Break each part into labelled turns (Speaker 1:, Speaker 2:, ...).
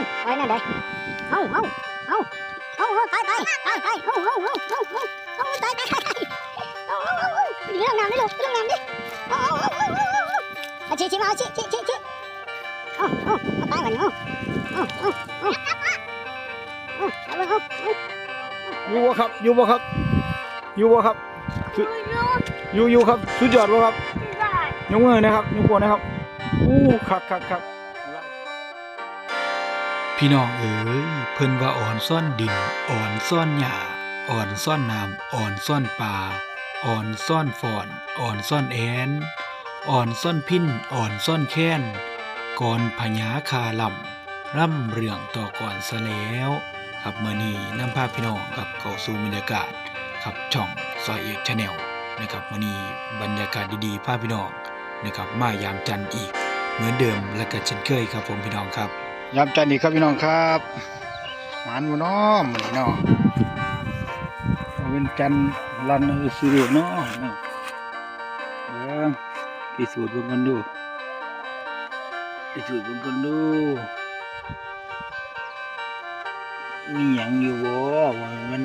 Speaker 1: นไปนั่นเด้เอ้าเอ้าเอ้าเอ้าตายตายตายตายเอ้าเอ้าเอ้าเอ้าเอ้าตายตายเอ้าเอ้าเอ้าไปลงน้ำดิลูกไปลงน้ำดิเอ้าเอ้าเอ้าเอ้าเอาชี้ชี้มาเอาชี้ชี้ชี้ชี้เอ้าเอ้าเอาตายวันนี้เอ้าเอ้าเอ้าเอ้าเอาเอ้าอ
Speaker 2: ยู่บ่ครับอยู่บ่ครับอยู่บ่ครับอยู่อยู่ครับสุดยอดบ่ครับยกมือนะครับยกโปนะครับอู้คักคักคัก
Speaker 3: พี่น้องเอ๋ยเพิ่นว่าอ่อนซ่อนดิน อ่อนซ่อนหญ้าอ่อนซ่อนน้ำอ่อนซ่อนป่าอ่อนซ่อนฟอนอ่อนซ่อนแอนอ่อนซ่อนพินอ่อนซ่อนแค้นก่อนพญาคาลำร่ำเรื่องต่อก่อนซะแล้วครับเมื่อนี้นำพาพี่น้องกับเข้าสู่บรรยากาศครับช่องซอยเอกชาแนลนะครับมื่อนี้บรรยากาศดีๆพาพี่น้องนะครับมายามจันทร์อีก เหมือนเดิมและก็เช่นเคยครับผมพี่น้องครับ
Speaker 2: ยามจันทร์อีกครับพี่น้องครับหวานบ่น้อมื้อนี้เนาะเอาเป็นจันทร์รันเอาสิเด้อเนาะเนาะเบิ่งพิสูจน์บิ่งกันดูพิสูจน์บิ่งกันดูมีหยังอยู่บ่ว่ามัน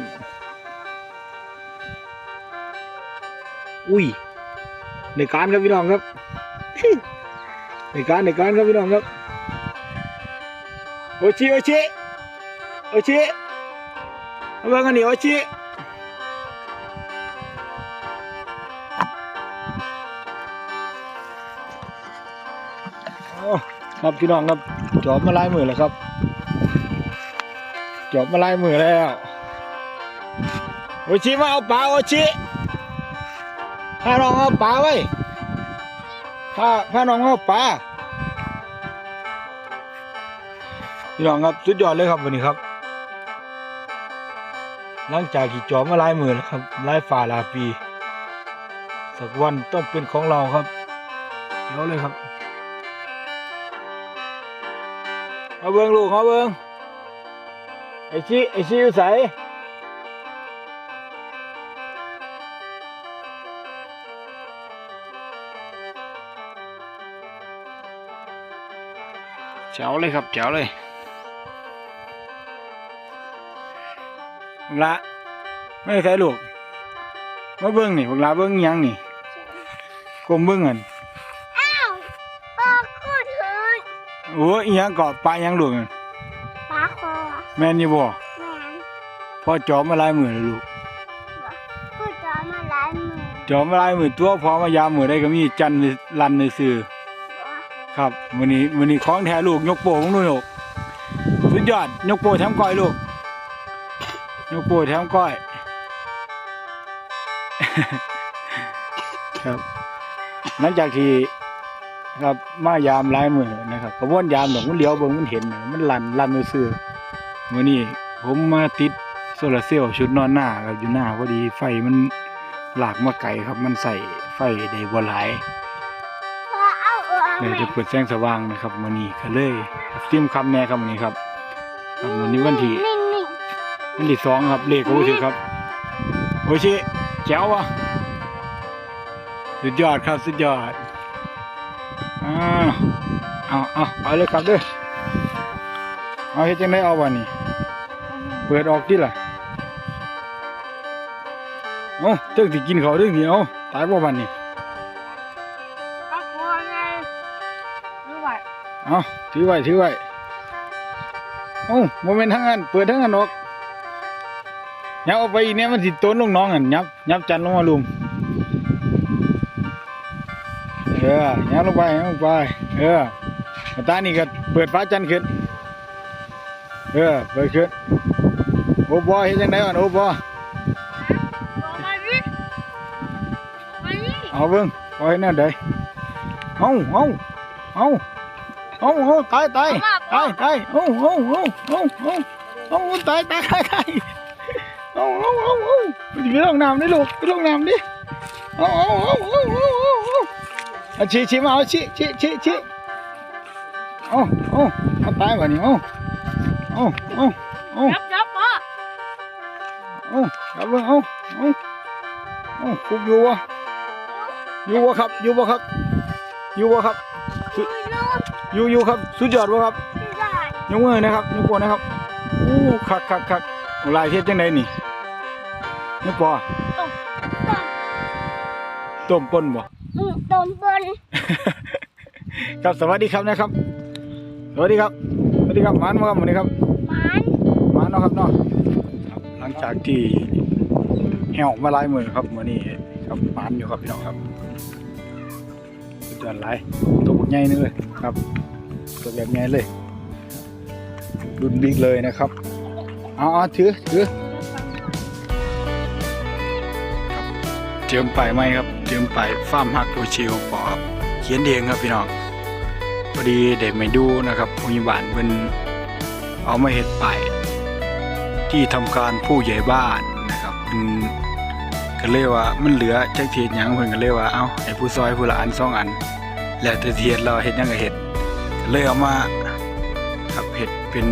Speaker 2: อุ้ยในการครับพี่น้องครับในการในการครับพี่น้องครับ โอชิโอชิโอชิเอาเบิ่งกันนี่โอชิโอ้ครับพี่น้องครับจอบมาลายมือแล้วครับจอบมาลายมือแล้วโอชิมาเอาปลาโอชิพาน้องเอาปลาไว้พาพาน้องเอาปลา พี่น้องครับสุดยอดเลยครับวันนี้ครับ หลังจากขี่จอมาหลายหมื่นแล้วครับหลายฝ่าลาปี สักวันต้องเป็นของเราครับเดี๋ยวเลยครับมาเบิ้งลูกมาเบิ้งไอชิไอชิอยู่ใสเจ๋วเลยครับเจ๋วเลย บักละไม่ใช่ลูกมาเบิ้งนี่บักละเบิ้งอิหยังนี่กลมเบิ้งกัน
Speaker 1: ปลาขึ้นเลย
Speaker 2: โอ้ยอิหยังเกาะปลาอิหยังลูกนั่น
Speaker 1: ปลาคอ
Speaker 2: แม่นอยู่บ่
Speaker 1: แมน
Speaker 2: พ่อจอมมาหลายมือแล้วลูก
Speaker 1: พูดจอมาหลายมือ
Speaker 2: จอมมาหลายมือตัวพอมายามมือได้ก็มีจันทร์ลันในซื่อครับวันนี้วันนี้ของแท้ลูกยกโป้ของลูกลูกสุดยอดยกโป้แถมก้อยลูก ยกโป้แถมก้อย ครับ หลังจากที่ครับมายามหลายมือนะครับกระบวนยามดอกมันเลี้ยวเบิ่งมันเห็นน่ะมันลันลันในซื่อมื้อนี้ผมมาติดโซลาร์เซลล์ชุดนอนหน้าครับอยู่หน้าพอดีไฟมันหลากมาไกลครับ มันใส่ไฟได้บ่หลาย
Speaker 1: พอเอาเออเอา
Speaker 2: เลย
Speaker 1: แม่
Speaker 2: จะเปิดแสงสว่างนะครับมื้อนี้ก็เลยซิมคำแน่ครับมื้อนี้ครับครับมื้อนี้วันที่
Speaker 1: นิ่งนิ่ง
Speaker 2: วันที่สองครับเลขโอ้ชิครับโอชิแจ๋ววะสุดยอดครับสุดยอดอ้าวเอาเอาไปเลยครับเด้อเอาเฮ็ดจังไดเอาวันนี้เปิดออกดิล่ะเอาเจ้าสิกินเขาวเรื่องนี้เอาตายบ่วันนี้
Speaker 1: ปลาคอไงรู้ไหม
Speaker 2: เอาถือไว้ถือไว้เอาโมเมนต์ทั้งนั้นเปิดทั้งนั้นออก ยับเอาไปอีกเนี่ยมันสิต้นลงน้องอันยับยับจันลงมาลุมเออยับลงไปยับลงไป เออมาตานี่ก็เปิดฟ้าจันทร์ขึ้น เออ เปิดขึ้น โอ้บอเฮ็ดจังไดอ่อนโอ้บอ
Speaker 1: บอกมาดิมาดิ
Speaker 2: เอาเบิ่งปล่อยนั่นได้เอาเอาเอาเอาเอาตายตายตายตายเอาเอาเอาเอาเอาเอาตายตายตายตาย เอาเอาเอาเอาไปลงน้ำดิลูกไปลงน้ำดิเอาเอาเอาเอาเอาเอาชี้ชี้มาเอาชี้ชี้ชี้ชี้เอาเอาเอาตายวะนี่เอาเอาเอาเอา
Speaker 1: จับจับพ่อ
Speaker 2: เอาจับเบิ่เอาเอาเอาคุกอยู่วะอยู่วะครับอยู่วะครับอยู่วะครับอยู่อยู่ครับสุดยอดวะครับยกมือนะครับยกมือนะครับอู้คักคักคักลายเทพจังไหนนี่ ยกปอต้มป่นบ่
Speaker 1: อืมต้มบน
Speaker 2: ครับสวัสดีครับนะครับ สวัสดีครับ สวัสดีครับหมานมาครับวันนี้ครับ
Speaker 1: มัน
Speaker 2: หมานเนาะครับเนาะครับ หลังจากที่แหวมาหลายมือครับมื้อนี้ครับหมานอยู่ครับพี่น้องครับสุดยอดหลายตัวบักใหญ่นึงเลยครับ ตัวแบบใหญ่เลยรุ่นบิ๊กเลยนะครับ เอาเอาถือถือ เจิมไปไหมครับเจิมไปฟาร์มฮักโอชิโอปอครับเขียนเองครับพี่น้องพอดีเด็กไม่ดูนะครับผู้ใหญ่บ้านเพิ่นเอามาเฮ็ดไปที่ทำการผู้ใหญ่บ้านนะครับเพิ่นก็เลยว่ามันเหลือจักเทียนยังเพิ่นก็เลยว่าเอ้าให้ผู้ซอยผู้ละอันสองอัน แล้วแต่เทียนเราเฮ็ดยังก็เฮ็ดก็เลยเอามาครับเฮ็ดเป็น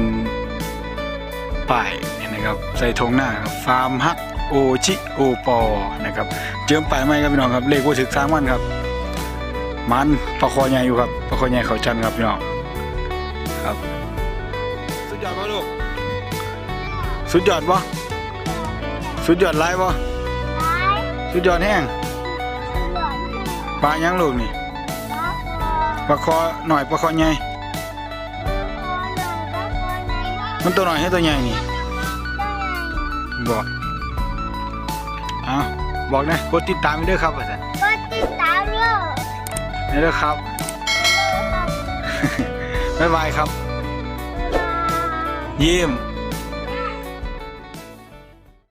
Speaker 2: ป้ายนะครับใส่ธงหน้าครับฟาร์มฮัก โอชิโอปอนะครับเจิมป้ายใหมครับพี่น้องครับเลขบ่ถึกสางมันครับ มันปลาคอใหญ่อยู่ครับปลาคอใหญ่เขาจันทร์ครับพี่น้องครับ สุดยอดปะลูกสุดยอดปะสุดยอดไรป่ะสุดยอดแห้งปลายังลูกนี่ปลาคอหน่อยปลาคอใหญ่มันตัวหน่อยให้ตัวใหญ่นี่บอก อ้าวบอกนะกดติดตามไปด้วยครับอาจารย์
Speaker 1: ก็ติดตามเยอะ
Speaker 2: นี่ด้วยครับ บ๊ายบายครับเยี่ยม